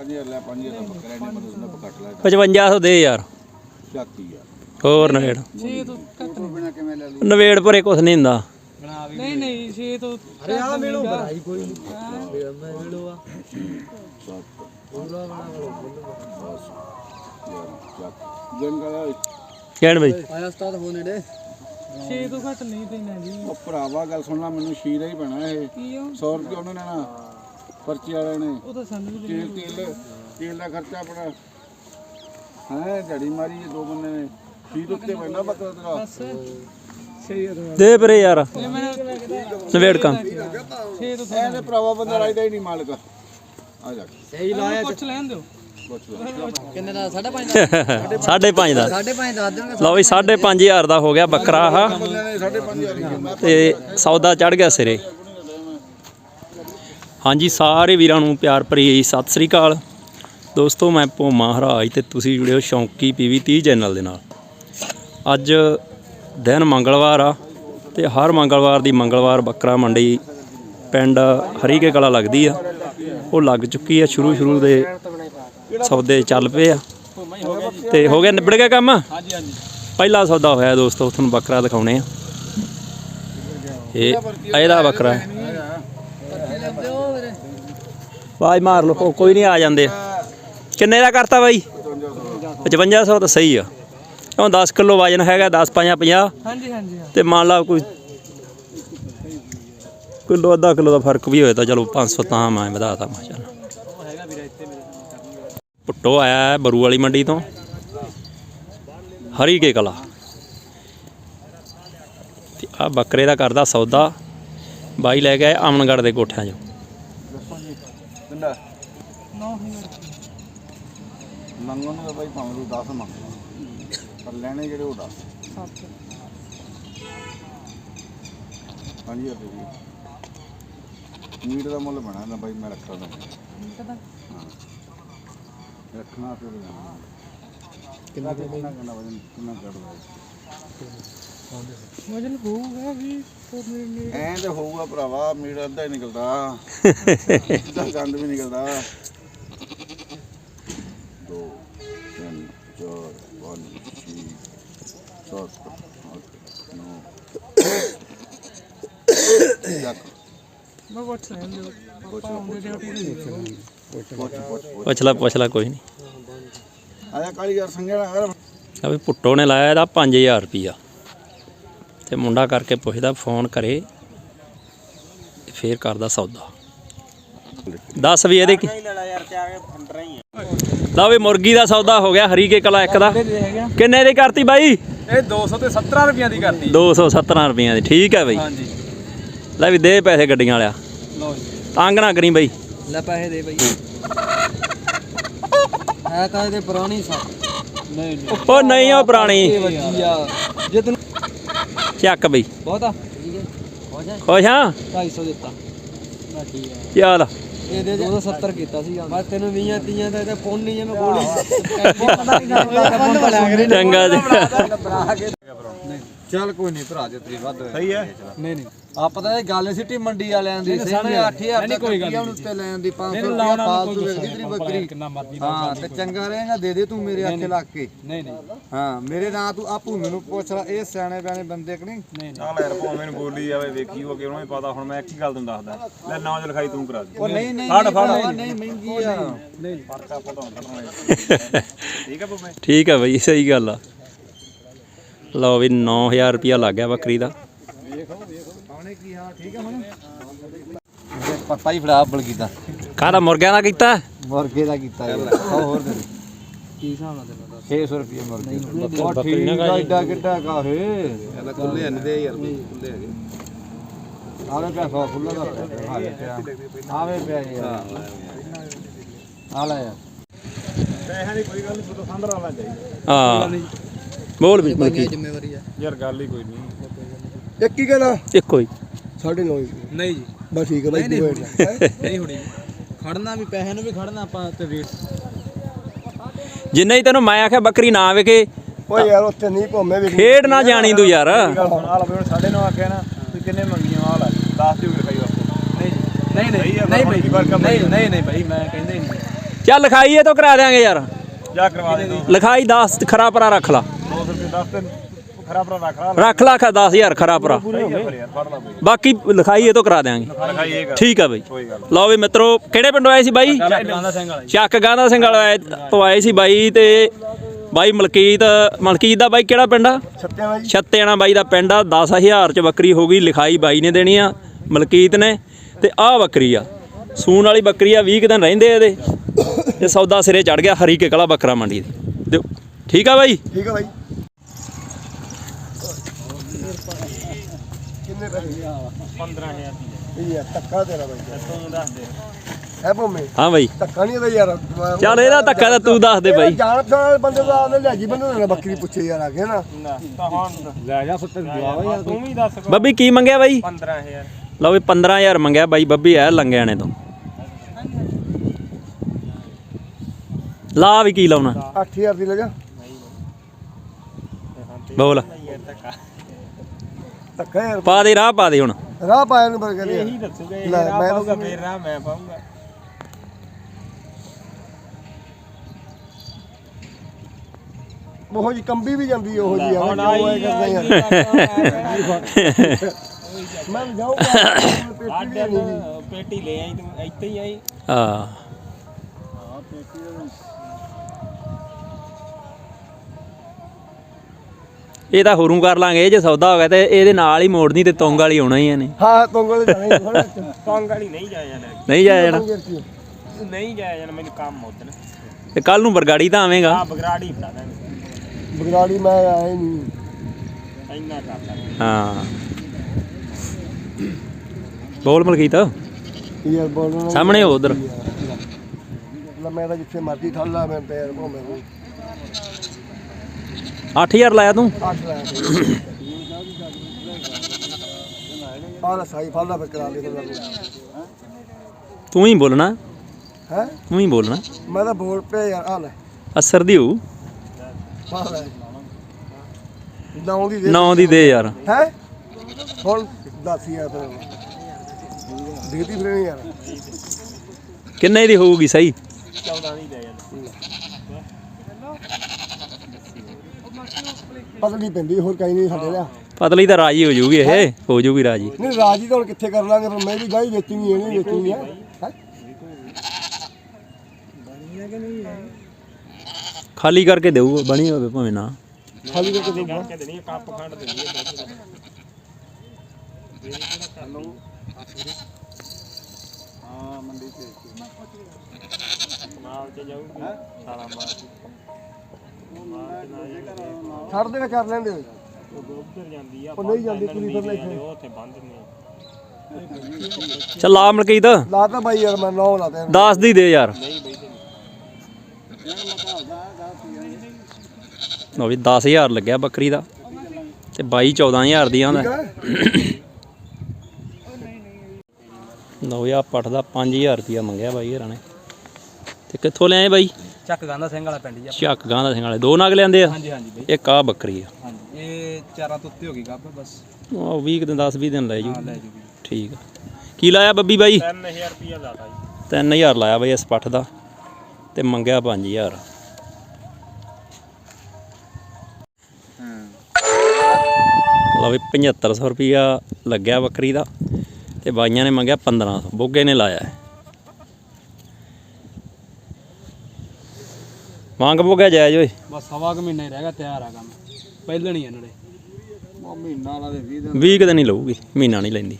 5000 ਲੈ 5000 ਦਾ ਬੱਕਰਾ ਇਹਨੇ ਮੈਨੂੰ ਸੁਣਾ ਪਕਟ ਲੈ 5500 ਦੇ ਯਾਰ। ਛਾਤੀ ਆ ਹੋਰ ਨਵੇੜ। ਛੇ ਤੋਂ ਘੱਟ ਨਹੀਂ। ਬਿਨਾ ਕਿਵੇਂ ਲੈ ਲਈ ਨਵੇੜ ਪਰੇ ਕੁਛ ਨਹੀਂ ਹੁੰਦਾ। ਨਹੀਂ ਨਹੀਂ ਛੇ ਤੋਂ ਅਰੇ ਆ ਮਿਲੋ ਬਰਾਈ ਕੋਈ ਨਹੀਂ। ਮੈਂ ਮਿਲੋ ਆ ਜਨ ਕਰਾ ਕਹਿਣ ਬਈ। ਆਇਆ ਉਸਤਾਦ ਹੋ ਨੇੜੇ। ਛੇ ਤੋਂ ਘੱਟ ਨਹੀਂ ਦੇਣਾ ਜੀ। ਉਹ ਭਰਾਵਾ ਗੱਲ ਸੁਣ ਲੈ ਮੈਨੂੰ ਸ਼ੀਰਾ ਹੀ ਪੈਣਾ ਇਹ। ਕੀ ਉਹ 100 ਰੁਪਏ ਉਹਨਾਂ ਨੇ ਨਾ ਪਰਚੀ ਵਾਲਿਆਂ ਨੇ। ਉਹ ਤਾਂ ਸਾਨੂੰ ਵੀ ਤੇਲ ਤੇਲ ਤੇਲ ਦਾ ਖਰਚਾ ਆਪਣਾ। ਹੈ ਝੜੀ ਮਾਰੀ ਇਹ ਦੋ ਬੰਦੇ ਨੇ। ਸ਼ੀਰ ਉੱਤੇ ਪੈਂਦਾ ਬੱਕਰਾ ਤੇਰਾ। ਸਹੀ ਹੈ ਦੇ ਪਰੇ ਯਾਰ। ਨਵੇੜ ਕੰਮ। ਤੇ ਭਰਾਵਾ ਬੰਦਾ ਰਾਈਦਾ ਹੀ ਨਹੀਂ ਮਾਲਕ। ਆ ਜਾ। ਸਹੀ ਲਾਇਆ ਪੁੱਛ ਲੈਣ ਦਿਓ। ਕਿੰਨੇ ਦਾ? 5.5 ਸਾਢੇ ਪੰਜ ਦਾ। 5.5 ਦੱਸ ਦੇਣਗੇ ਲਓ ਵੀ ਸਾਢੇ ਪੰਜ ਹਜ਼ਾਰ ਦਾ ਹੋ ਗਿਆ ਬੱਕਰਾ ਆਹ। ਬੰਦੇ ਨੇ 5.5 ਮੈਂ ਤੇ ਸੌਦਾ ਚੜ ਗਿਆ ਸਿਰੇ। ਹਾਂਜੀ ਸਾਰੇ ਵੀਰਾਂ ਨੂੰ ਪਿਆਰ ਭਰੀ ਸਤਿ ਸ੍ਰੀ ਅਕਾਲ। ਦੋਸਤੋ ਮੈਂ ਭੋਮਾ ਹਰਾਜ ਤੇ ਤੁਸੀਂ ਜੁੜੇ ਹੋ ਸ਼ੌਂਕੀ ਪੀਵੀ 30 ਚੈਨਲ ਦੇ ਨਾਲ। ਅੱਜ ਦਿਨ ਮੰਗਲਵਾਰ ਆ ਤੇ ਹਰ ਮੰਗਲਵਾਰ ਦੀ ਮੰਗਲਵਾਰ ਬੱਕਰਾ ਮੰਡੀ ਪਿੰਡ ਹਰੀਕੇ ਕਲਾ ਲੱਗਦੀ ਆ। ਉਹ ਲੱਗ ਚੁੱਕੀ ਆ ਸ਼ੁਰੂ ਸ਼ੁਰੂ ਦੇ ਸੌਦੇ ਚੱਲ ਪਏ ਆ। ਤੇ ਹੋ ਗਿਆ ਨਿਬੜ ਗਿਆ ਕੰਮ? ਹਾਂਜੀ ਹਾਂਜੀ। ਪਹਿਲਾ ਸੌਦਾ ਹੋਇਆ ਦੋਸਤੋ ਤੁਹਾਨੂੰ ਬੱਕਰਾ ਦਿਖਾਉਣੇ ਆ। ਇਹ ਇਹਦਾ ਬੱਕਰਾ। ਹੈ ਆਵਾਜ਼ ਮਾਰ ਲਓ ਕੋਈ ਨਹੀਂ ਆ ਜਾਂਦੇ। ਕਿੰਨੇ ਦਾ ਕਰਤਾ ਬਾਈ? 5500 ਤਾਂ ਸਹੀ ਆ। ਕਿਉਂ 10 ਕਿਲੋ ਵਜਨ ਹੈਗਾ 10 5 50 ਹਾਂਜੀ ਹਾਂਜੀ। ਤੇ ਮੰਨ ਲਾ ਕੋਈ ਕਿਲੋ ਅੱਧਾ ਕਿਲੋ ਦਾ ਫ਼ਰਕ ਵੀ ਹੋਏ ਤਾਂ ਚਲੋ 500 ਤਾਂ ਮੈਂ ਵਧਾਤਾ ਮੈਂ ਚੱਲ। ਪੁੱਟੋ ਆਇਆ ਹੈ ਬਰੂ ਵਾਲੀ ਮੰਡੀ ਤੋਂ। ਹਰੀ ਕੇ ਕਲਾ। ਤੇ ਆ ਬੱਕਰੇ ਦਾ ਕਰਦਾ ਸੌਦਾ। ਬਾਈ ਲੈ ਕੇ ਆਏ ਅਮਨਗੜ ਦੇ ਕੋਠਿਆਂ 'ਚੋਂ। ਦਿੰਦਾ ਨੌ ਹਜ਼ਾਰ ਮੰਗਣ ਨੂੰ ਤਾਂ ਬਾਈ ਭਾਵੇਂ ਤੂੰ 10 ਮੰਗ। ਪਰ ਲੈਣੇ ਜਿਹੜੇ ਉਹ 10 ਸੱਤ। ਹਾਂਜੀ ਆ ਜੀ ਮੀਟ ਦਾ ਮੁੱਲ ਬਣਾ ਨਾ ਬਾਈ ਮੈਂ ਰੱਖਦਾ ਨਹੀਂ ਕਦਾ ਰੱਖਣਾ ਕਿੰਨਾ ਕਿੰਨਾ ਕਿੰਨਾ ਵਜਨ ਕਿੰਨਾ ਕਰਦਾ ਵਜਨ ਹੋਊਗਾ ਵੀ ਤੋਂ ਮੇਰੇ ਨੇ ਐਂ ਤੇ ਹੋਊਗਾ ਭਰਾਵਾ ਮੀਟ ਅੱਧਾ ਹੀ ਨਿਕਲਦਾ। ਅੱਧਾ ਗੰਦ ਵੀ ਨਿਕਲਦਾ। ਦੋ ਤਿੰਨ ਚਾਰ ਪੰਜ ਛੇ ਸੱਤ ਅੱਠ ਨੌ ਚੱਕ ਮੈਂ ਪੁੱਛ ਲੈਣ ਦਿਓ। ਪਾਪਾ ਆਉਂਦੇ ਡਿਊਟੀ ਤੇ ਨਹੀਂ ਪੁੱਛ ਪੁੱਛ ਪੁੱਛ ਪੁੱਛ ਲੈ ਪੁੱਛ ਲੈ ਕੋਈ ਨਹੀਂ। ਆਇਆ ਕਾਲੀਗਰ ਸੰਗਿਆ ਨਾ ਵੀ ਪੁੱਟੋ ਨੇ ਲਾਇਆ ਇਹਦਾ 5000 ਰੁਪਿਆ ਤੇ ਮੁੰਡਾ ਕਰਕੇ ਪੁੱਛਦਾ ਫੋਨ ਕਰੇ ਫੇਰ ਕਰਦਾ ਸੌਦਾ। ਦੱਸ ਵੀ ਇਹਦੇ ਕੀ? ਲਓ ਵੀ ਮੁਰਗੀ ਦਾ ਸੌਦਾ ਹੋ ਗਿਆ ਹਰੀਕੇ ਕਲਾ ਇੱਕ ਦਾ। ਕਿੰਨੇ ਦੀ ਕਰਤੀ ਬਾਈ? ਇਹ 270 ਰੁਪਈਆਂ ਦੀ ਕਰਤੀ। 217 ਰੁਪਈਆਂ ਦੀ ਠੀਕ ਹੈ ਬਾਈ। ਹਾਂਜੀ। ਲੈ ਵੀ ਦੇ ਪੈਸੇ ਗੱਡੀਆਂ ਵਾਲਿਆ। ਲਓ ਜੀ। ਤੰਗ ਨਾ ਕਰੀ ਬਾਈ। ਲੈ ਪੈਸੇ ਦੇ ਬਈ। ਹੈ ਤਾਂ ਇਹਦੇ ਪੁਰਾਣੀ ਸਾ ਨਹੀਂ ਨਹੀਂ। ਉਹ ਨਹੀਂ ਉਹ ਪੁਰਾਣੀ। ਚੱਕ ਬਈ ਬਹੁਤਾ ਠੀਕ ਹੈ ਹੋ ਜਾ ਖੁਸ਼ ਹਾਂ 250 ਦਿੱਤਾ ਨਾ ਠੀਕ ਹੈ ਚੱਲ ਇਹ ਦੇ 270 ਕੀਤਾ ਸੀ ਬਸ ਤੈਨੂੰ 20 30 ਦਾ ਤੇ ਫੋਨ ਨਹੀਂ ਜੇ ਮੈਂ ਗੋਲੀ ਚੰਗਾ ਜੀ ਚੱਲ ਕੋਈ ਨਹੀਂ ਭਰਾ ਜੇ ਤੇਰੀ ਵੱਧ ਸਹੀ ਹੈ। ਨਹੀਂ ਨਹੀਂ। ਆਪਾਂ ਤਾਂ ਇਹ ਗੱਲ ਸਿੱਟੀ ਮੰਡੀ ਵਾਲਿਆਂ ਦੀ ਸੀ 8000 ਦਾ। ਕੋਈ ਗੱਲ ਨਹੀਂ। ਉੱਤੇ ਲੈਣ ਦੀ 500 ਰੁਪਏ ਫਾਲਤੂ ਵੇਚਦੀ ਤੇਰੀ ਬੱਕਰੀ। ਕਿੰਨਾ ਮਰਜ਼ੀ ਹਾਂ ਤੇ ਚੰਗਾ ਰਹੇਗਾ ਦੇ ਦੇ ਤੂੰ ਮੇਰੇ ਹੱਥੇ ਲੱਗ ਕੇ। ਨਹੀਂ ਨਹੀਂ। ਹਾਂ ਮੇਰੇ ਨਾਂ ਤੂੰ ਆਪੂ ਮੈਨੂੰ ਪੁੱਛ ਲੈ ਇਹ ਸਿਆਣੇ ਬਿਆਣੇ ਬੰਦੇ ਕਿ ਨਹੀਂ? ਨਹੀਂ ਚੱਲ ਯਾਰ ਭਾਵੇਂ ਮੈਨੂੰ ਬੋਲੀ ਜਾਵੇ ਵੇਖੀ ਹੋ ਕੇ ਉਹਨੂੰ ਵੀ ਪਤਾ ਹੁਣ ਮੈਂ ਇੱਕ ਹੀ ਗੱਲ ਤੈਨੂੰ ਦੱਸਦਾ। ਲੈ ਨੌ ਲਿਖਾਈ ਤੂੰ ਕਰਾ ਦੇ। ਉਹ ਨਹੀਂ ਨਹੀਂ ਫੜ, ਫੜ। ਨਹੀਂ ਮਹਿੰਗੀ ਆ। ਨਹੀਂ। ਪਰਚਾ ਪਟਾਉਣ ਕੱਢਣਾ ਠੀਕ ਹੈ ਭੁੱਪੇ ਠੀਕ ਹੈ ਬਈ ਸਹੀ ਗੱਲ ਆ। ਲਓ ਵੀ 9000 ਰੁਪਿਆ ਲੱਗ ਗਿਆ ਬੱਕਰੀ ਦਾ। ਕੀ ਹਾਂ ਠੀਕ ਹੈ ਹੁਣ ਪੱਤਾ ਹੀ ਫੜਾ ਬਲਗੀਦਾ ਕਾਹਦਾ ਮੁਰਗਿਆਂ ਦਾ ਕੀਤਾ? ਮੁਰਗੇ ਦਾ ਕੀਤਾ ਯਾਰ ਉਹ ਹੋਰ ਦੇ ਕੀ ਹਿਸਾਬ ਨਾਲ ਦੇਣਾ 600 ਰੁਪਏ ਮੁਰਗੇ ਉਹ ਠੀਕ ਆ ਏਡਾ ਕਿੱਡਾ ਕਾਹੇ ਇਹਦਾ ਖੁੱਲੇ ਹਨ ਦੇ ਯਾਰ ਖੁੱਲੇ ਹੈਗੇ ਆਵੇ ਪਿਆ ਸੌ ਖੁੱਲਾ ਦਾ ਪਿਆ, ਆਵੇ ਪਿਆ। ਆਵੇ ਪਿਆ ਯਾਰ ਆ ਲੈ ਯਾਰ ਪੈਸਿਆਂ ਦੀ ਕੋਈ ਗੱਲ ਨਹੀਂ ਤੂੰ ਸੰਧਰਾ ਵਾਲਾ ਚਾਹੀਦਾ ਹਾਂ। ਬੋਲ ਵੀ ਮਲਕੀ ਜ਼ਿੰਮੇਵਾਰੀ ਆ। ਯਾਰ ਗੱਲ ਹੀ ਕੋਈ ਨਹੀਂ। ਇੱਕ ਹੀ ਗੱਲ ਇੱਕੋ ਹੀ। ਸਾਢੇ ਨਹੀਂ ਜੀ। ਬਸ ਠੀਕ ਹੈ ਨਹੀਂ ਨਹੀਂ ਹੋਣੀ। ਨਹੀਂ। ਹੋਣੀ। ਖੜਨਾ ਵੀ ਪੈਸੇ ਨੂੰ ਵੀ ਖੜਨਾ ਆਪਾਂ ਤੇ ਰੇਟ ਜਿੰਨੇ ਹੀ ਤੈਨੂੰ ਮੈਂ ਆਖਿਆ ਬੱਕਰੀ ਨਾ ਵੇਖੇ ਓਏ ਯਾਰ ਉੱਥੇ ਨਹੀਂ ਭੋਮੇ ਵੀ। ਖੇਡ ਨਾ ਜਾਣੀ ਤੂੰ ਯਾਰ। ਗੱਲ ਸੁਣ ਆ ਲਵੇ ਹੁਣ ਸਾਡੇ ਨੂੰ ਆਖਿਆ ਨਾ ਤੂੰ ਕਿੰਨੇ ਮੰਗੀਆਂ ਆ ਲੈ 10 ਦੀ ਲਿਖਾਈ ਵਾਸਤੇ। ਨਹੀਂ ਨਹੀਂ ਨਹੀਂ। ਸਹੀ ਆ, ਨਹੀਂ ਹੁਣ ਕੀ ਭਾਈ ਫ਼ਰਕ ਆ ਭਾਈ? ਨਹੀਂ ਨਹੀਂ ਨਹੀਂ ਭਾਈ ਮੈਂ ਕਹਿੰਦਾ ਹੀ ਨਹੀਂ। ਚੱਲ ਲਿਖਾਈ ਇਹ ਤੋਂ ਕਰਾ ਦਿਆਂਗੇ ਯਾਰ। ਜਾ ਕਰਵਾ ਦੇ ਦੋ। ਲਿਖਾਈ 10 ਖਰਾ ਪਰਾ ਰੱਖ ਲਾ। 200 ਰੁਪਏ ਦੱਸ ਤੇ ਖਰਾ ਭਰਾ ਰੱਖ ਲਾ। ਰੱਖ ਲਾ ਖਾ 10000 ਖਰਾ ਬਈ। ਬਾਕੀ ਲਿਖਾਈ ਇਹ ਤੋਂ ਕਰਾ ਦਿਆਂਗੇ। ਲਿਖਾਈ ਇਹ ਕਰ ਠੀਕ ਆ ਬਈ। ਲਓ ਵੀ ਮਿੱਤਰੋ ਕਿਹੜੇ ਪਿੰਡੋਂ ਆਏ ਸੀ ਬਾਈ? ਚੱਕ ਗਾਂਧਾ ਸਿੰਘ ਵਾਲਾ। ਆਏ ਤੋਂ ਆਏ ਸੀ ਬਾਈ ਤੇ ਬਾਈ ਮਲਕੀਤ ਮਲਕੀਤ ਦਾ ਬਾਈ ਕਿਹੜਾ ਪਿੰਡ ਆ? ਛੱਤਿਆਂ ਜੀ। ਛੱਤੇਣਾ ਬਾਈ ਦਾ ਪਿੰਡ ਆ। 10000 ਚ ਬੱਕਰੀ ਹੋ ਗਈ ਲਿਖਾਈ ਬਾਈ ਨੇ ਦੇਣੀ ਆ ਮਲਕੀਤ ਨੇ ਤੇ ਆਹ ਬੱਕਰੀ ਆ। ਸੂਣ ਵਾਲੀ ਬੱਕਰੀ ਆ 20 ਕੁ ਦਿਨ ਰਹਿੰਦੇ ਇਹਦੇ। ਤੇ ਸੌਦਾ ਸਿਰੇ ਚੜ ਗਿਆ ਹਰੀ ਕੇ ਕਲਾ ਬੱਕਰਾ ਮੰਡੀ ਦੀ। ਦਿਓ। ਠੀਕ ਆ ਬਾਈ? ਠੀਕ ਆ ਬਾਈ। ਕਿੰਨੇ ਪੈਸੇ? 15000 ਇਹ ਆ ਧੱਕਾ ਤੇਰਾ ਬਾਈ। ਤੂੰ ਦੱਸ ਦੇ। ਹੈ ਭੋਮੇ? ਹਾਂ ਬਾਈ। ਧੱਕਾ ਨਹੀਂ ਇਹਦਾ ਯਾਰ। ਚੱਲ ਇਹਦਾ ਧੱਕਾ ਤਾਂ ਤੂੰ ਦੱਸ ਦੇ ਬਾਈ। ਜਾਣ ਪਛਾਣ ਵਾਲੇ ਬੰਦੇ ਦਾ ਆਨੇ ਲਿਆਜੀ ਬੰਦੇ ਨੇ ਬੱਕਰੀ ਪੁੱਛੇ ਯਾਰ ਆ ਕੇ ਨਾ। ਤਾਂ ਹੁਣ ਲੈ ਜਾ ਸੁੱਤੇ ਜਵਾਬ ਯਾਰ। ਤੂੰ ਵੀ ਦੱਸ ਬੱਬੀ ਕੀ ਮੰਗਿਆ ਬਾਈ? 15000 ਲਓ ਵੀ 15000 ਮੰਗਿਆ ਬਾਈ ਬੱਬੀ ਐ ਲੰਗਿਆਣੇ ਤੋਂ। ਲਾ ਵੀ ਕੀ ਲਾਉਣਾ? 8000 ਦੀ ਲੈ ਜਾ। ਬੋਲ। ਧੱਕਾ ਯਾਰ ਪਾ ਦੇ ਰਾਹ ਪਾ ਦੇ ਹੁਣ। ਰਾਹ ਪਾਇਆ ਨੂੰ ਬਰਗਰ ਇਹੀ ਦੱਸੂਗਾ ਇਹ ਲੈ, ਰਾਹ ਮੈਂ ਪਾਊਗਾ। ਫੇਰ ਰਾਹ ਮੈਂ ਪਾਊਗਾ। ਉਹੋ ਜੀ ਕੰਬੀ ਵੀ ਜਾਂਦੀ ਉਹੋ ਜੀ ਯਾਰ ਹੁਣ ਆਈ ਕਰਦੇ ਯਾਰ ਮੈਂ ਜਾਊਂਗਾ ਪੇਟੀ ਪੇਟੀ ਲੈ ਆਈ ਤੂੰ ਇੱਥੇ ਹੀ ਆਈ। ਆ ਇਹ ਤਾਂ ਹੋਰੂ ਕਰ ਲਾਂਗੇ ਜੇ ਸੌਦਾ ਹੋ ਗਿਆ ਤੇ ਇਹਦੇ ਨਾਲ ਹੀ ਮੋੜਨੀ ਤੇ ਤੋਂਗ ਵਾਲੀ ਆਉਣਾ ਹੀ ਆ ਨੇ ਹਾਂ ਤੋਂਗਲ ਜਾਣੇ ਥੋੜਾ ਕੰਗ ਵਾਲੀ ਨਹੀਂ ਜਾਇਆ ਜਾਣਾ। ਨਹੀਂ ਜਾਇਆ ਜਾਣਾ। ਨਹੀਂ ਜਾਇਆ ਜਾਣਾ ਮੈਨੂੰ ਕੰਮ ਉਧਰ। ਤੇ ਕੱਲ ਨੂੰ ਬਰਗਾੜੀ ਤਾਂ ਆਵੇਂਗਾ। ਆ ਬਗਰਾੜੀ ਫੜਾ ਦਾਂਗੇ। ਬਗਰਾੜੀ ਮੈਂ ਆਏ ਨਹੀਂ। ਇੰਨਾ ਕਰ ਲਾਂਗੇ। ਹਾਂ। ਬੋਲ ਮਲਕੀਤ। ਯਾਰ ਬੋਲਣਾ? ਸਾਹਮਣੇ ਹੋ ਉਧਰ। ਲੈ ਮੈਂ ਤਾਂ ਜਿੱਥੇ ਮਰਜ਼ੀ ਠੱਲ ਲਾ ਮੈਂ ਪੈਰ ਨੂੰ 8000 ਲਾਇਆ ਤੂੰ? ਅੱਠ ਲੈ ਆਹ ਲੈ ਸਾਈ ਫਾਲਾ ਫਿਰ ਕਰਾ ਦੇ ਤੂੰ ਤੂੰ ਹੀ ਬੋਲਣਾ। ਹੈ? ਤੂੰ ਹੀ ਬੋਲਣਾ। ਮੈਂ ਤਾਂ ਬੋਲ ਪਿਆ ਯਾਰ ਆ ਲੈ। ਅਸਰ ਦੀ ਹੋਊ ਆ ਲੈ। ਨੌ ਦੀ ਦੇ। ਨੌ ਦੀ ਦੇ ਯਾਰ। ਹੈ? ਹੁਣ ਦੱਸ ਯਾਰ ਫਿਰ ਦੇਤੀ ਫਿਰ ਯਾਰ। ਕਿੰਨੇ ਦੀ ਹੋਊਗੀ ਸਹੀ 14 ਦੀ ਲੈ ਜਾਣਾ ਪਤਲੀ ਪੈਂਦੀ ਹੋਰ ਕਈ ਨਹੀਂ ਸਾਡੇ ਲਿਆ ਪਤਲੀ ਤਾਂ ਰਾਜੀ ਹੋ ਜੂਗੀ ਇਹ ਹੋ ਜੂਗੀ ਰਾਜੀ। ਨਹੀਂ ਰਾਜੀ ਤਾਂ ਹੁਣ ਕਿੱਥੇ ਕਰ ਲਾਂਗੇ ਫਿਰ ਮੈਂ ਵੀ ਗਾਈ ਵੇਚਣੀ ਇਹਨੇ ਵੇਚਣੀ ਆ ਹੈਂ? ਖਾਲੀ ਕਰਕੇ ਦੇਊ ਬਣੀ ਹੋਵੇ ਭਾਵੇਂ ਨਾ। ਖਾਲੀ ਕਰਕੇ ਦਊਗਾ। ਹੈ ਹਾਂ ਮੰਡੀ ਤੇ ਜਾਊਗੀ ਸਾਲਾ ਮਾਰ ਛੱਡ ਦੇਗਾ ਕਰ ਲੈਂਦੇ ਉਧਰ ਜਾਂਦੀ ਆ ਉਹ ਨਹੀਂ ਜਾਂਦੀ ਕੁੜੀ ਫਿਰ ਲੈ ਕੇ ਉਹ ਉੱਥੇ ਬੰਦ ਨੇ ਚੱਲ ਆ ਮਲਕੀਤ। ਲਾਤਾ ਬਾਈ ਯਾਰ ਮੈਂ ਨੌ ਲਾਤੇ 10 ਦੀ ਦੇ ਯਾਰ। ਲਓ ਵੀ 10000 ਲੱਗਿਆ ਬੱਕਰੀ ਦਾ ਤੇ ਬਾਈ 14000 ਦੀ ਆਂਦਾ ਲਓ ਯਾ ਪੱਠ ਦਾ 5000 ਰੁਪਿਆ ਮੰਗਿਆ ਬਾਈ ਹਰਾਂ ਨੇ। ਤੇ ਕਿੱਥੋਂ ਲਿਆਏ ਬਾਈ? ਚੱਕ ਗਾਂਦਾ ਸਿੰਘ ਵਾਲਾ ਪਿੰਡ ਜੀ ਚੱਕ ਗਾਂ ਦਾ ਸਿੰਘ ਵਾਲੇ ਦੋ ਨਗ ਲੈਂਦੇ ਆ? ਹਾਂਜੀ ਹਾਂਜੀ ਬਈ। ਇੱਕ ਆ ਬੱਕਰੀ ਆ। ਹਾਂਜੀ ਇਹ ਚਾਰਾਂ ਤੋਂ ਉੱਤੇ ਹੋ ਗਈ ਗੱਬ ਬਸ। ਉਹ 20 ਦਿਨ 10 20 ਦਿਨ ਲੈ ਜੂ। ਲੈ ਜੂਗੀ। ਠੀਕ ਆ। ਕੀ ਲਾਇਆ ਬੱਬੀ ਬਾਈ? 3000 ਰੁਪਇਆ ਲਾਤਾ ਜੀ। 3000 ਲਾਇਆ ਬਾਈ ਇਸ ਪੱਠ ਦਾ ਤੇ ਮੰਗਿਆ 5000 ਲਓ ਵੀ 7500 ਰੁਪਿਆ ਲੱਗਿਆ ਬੱਕਰੀ ਦਾ ਤੇ ਬਾਈਆਂ ਨੇ ਮੰਗਿਆ 1500 ਬੋਗੇ ਨੇ ਲਾਇਆ ਹੈ। ਮੰਗ ਬੋਗਾ ਜਾਇਜ਼ ਓਏ। ਬਸ ਸਵਾ ਕੁ ਮਹੀਨਾ ਹੀ ਰਹਿ ਗਿਆ ਤਿਆਰ ਆ ਕੰਮ। ਪਹਿਲਣ ਹੀ ਇਹਨਾਂ ਦੇ ਮਹੀਨਾ ਲਾ ਦੇ 20 20 ਕੁ ਦਿਨ ਹੀ ਲਊਗੀ ਮਹੀਨਾ ਨਹੀਂ ਲੈਂਦੀ।